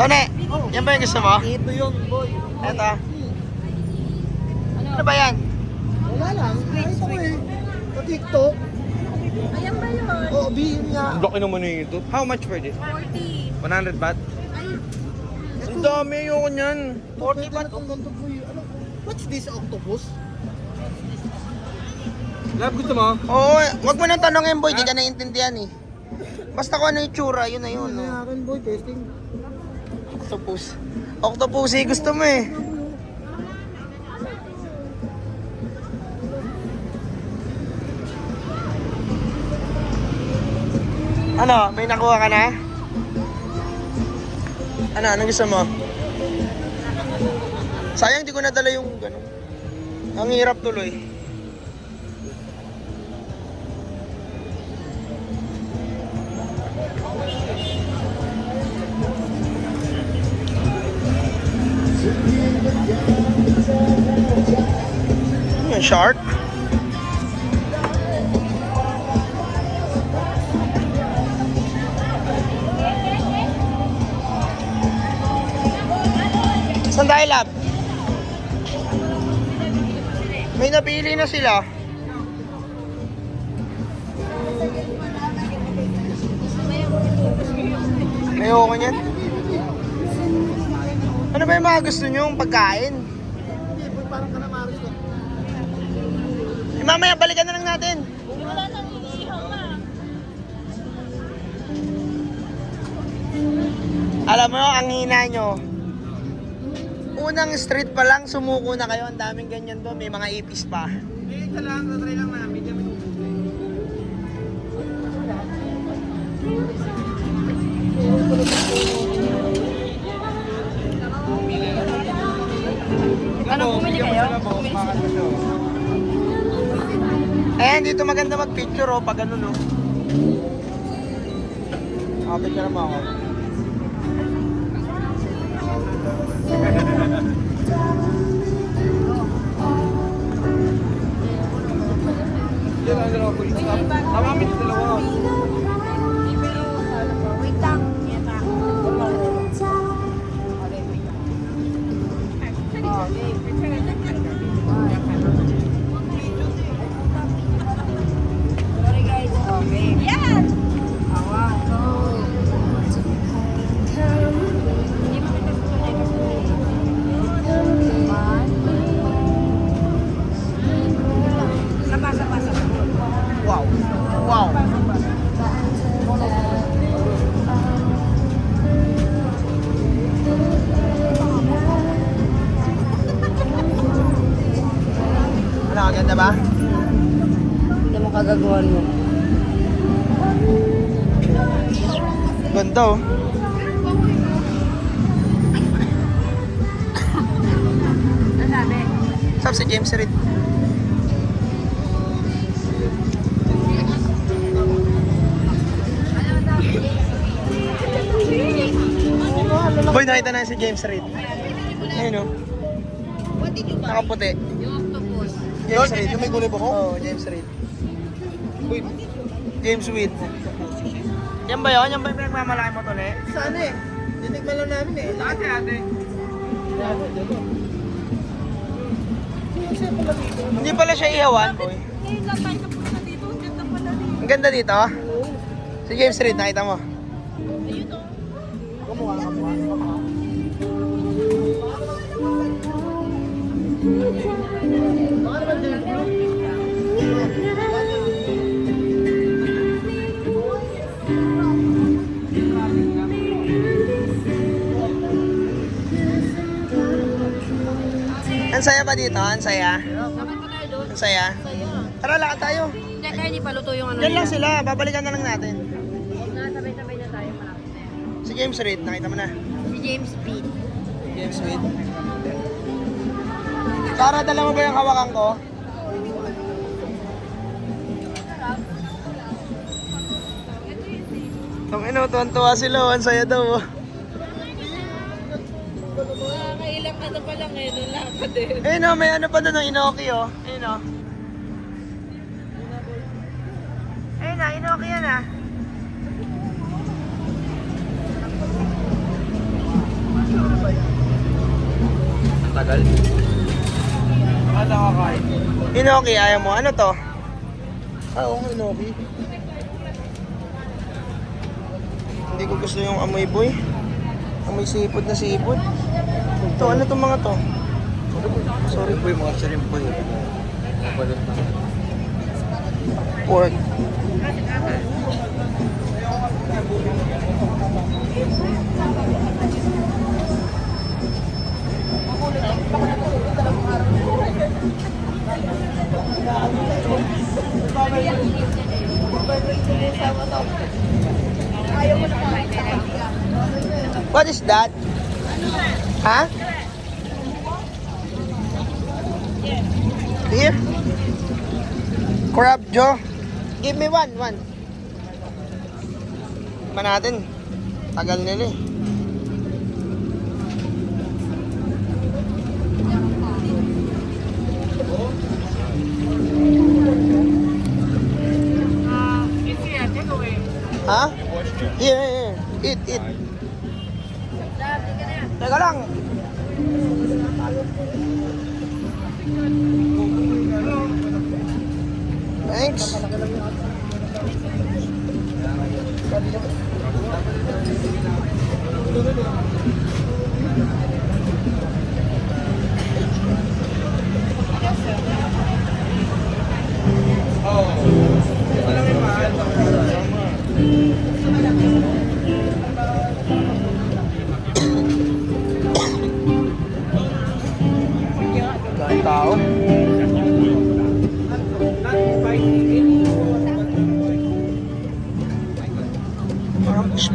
Tone, yan ba yung gusto mo? Ito yun, boy. Eto. Ano ba yan? Wala lang. Ito ko eh. Sa TikTok. Ayan ba yun? Oo, oh, yun nga. Laki naman yung ito. How much for this? 40. 100 baht? Ay, Ang dami ayoko niyan. 40 Pwede baht. na. Ano? What's this octopus? Lab, gusto mo? Oo, wag mo nang tanongin boy, di ka naiintindihan eh. Basta kung ano yung tsura, yun na yun. Ano No? akin, boy? Testing. Octopus. Octopus eh, gusto mo eh. Ano, may nakuha ka na? Ano, anong gusto mo? Sayang di ko nadala yung gano'n. Ang hirap tuloy. Yun, shark? Saan lab? May napili na sila. Ayoko niyan. Ano ba yung mga gusto nyo pagkain? Hindi, boy. Parang kalamaris ko. Eh, mamaya, balikan na lang natin. wala nang iihaw na. Alam mo, ang hina nyo. Unang street pa lang, sumuko na kayo. Ang daming ganyan doon. May mga ipis pa. Hindi, ito lang. Tatry lang namin. Kami Ano, bumili kayo? Ayan, dito maganda mag-picture oh, pag ano no. Ah, picture mo ako. Ba? Hindi mo kagagawan mo. Ganda oh. Sabi? Si James Reid. Boy, nakita na si James Reid. Ayun oh. Nakaputi. James Reid. Yung may kulay buhok? Oo, James Reid. James Reid. Yan ba yun? Yan ba yung pinagmamalaki mo to, ne? Sana eh. Titigman lang namin eh. Ate, ate. Hindi pala siya ihawan, boy. Ngayon lang tayo napunta dito. Ang ganda pala rin. Ang ganda dito. ah. Si James Reid, nakita mo. Ayun o. Kamukha, kamukha, Ang saya ba dito? Ang saya? Ang saya? Tara, lakad tayo. Hindi, kaya hindi pa luto yung ano Yan lang sila. Babalikan na lang natin. Sabay-sabay na tayo. malapit na yan. Si James Reid, nakita mo na. Si James Speed. James Reid. Tara, dala mo ba yung hawakan ko? Tong ino, tuwan-tuwa sila. oh. Ang saya daw. oh. Nakakailang ano pa lang eh. Doon lakad eh. Ayun oh, may ano pa doon ng Inoki oh. Ayun oh. Ayun na, Inoki yan ah. Tagal. Ano ka kain? Inoki, ayaw mo. Ano to? Ah, oo, Inoki. Hindi ko gusto yung amoy boy. Amoy sipod na sipod. Ito, ano tong mga to? Sorry po yung mga shrimp po yun. Nabalot na. Pork. What is that? Ha? Beef? Crab Joe? Give me one, one. Pa natin. Tagal nila eh. Thanks. Dahil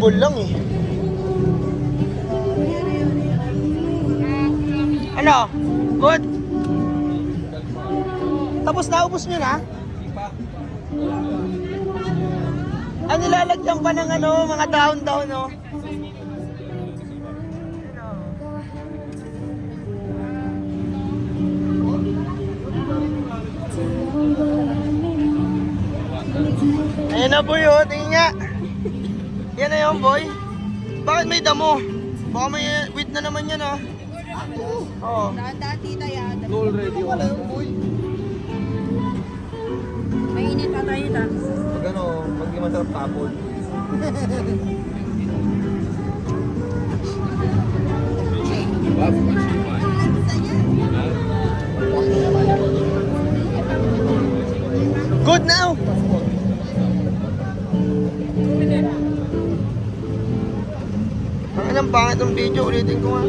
Fishball lang eh. Ano? Good? Tapos naubos nyo na? Ano nilalagyan pa ng ano, mga down-down, no? Ayan na boy, oh. Tingin nga. Yan na yun, boy. Bakit may damo? Baka may wait na naman yan, ah. Oo. Daan-daan tita yan. Already wala yung boy. Mainit pa tayo ta. Pag ano, pag di masarap tapon. Good pangit ng video, ulitin ko nga.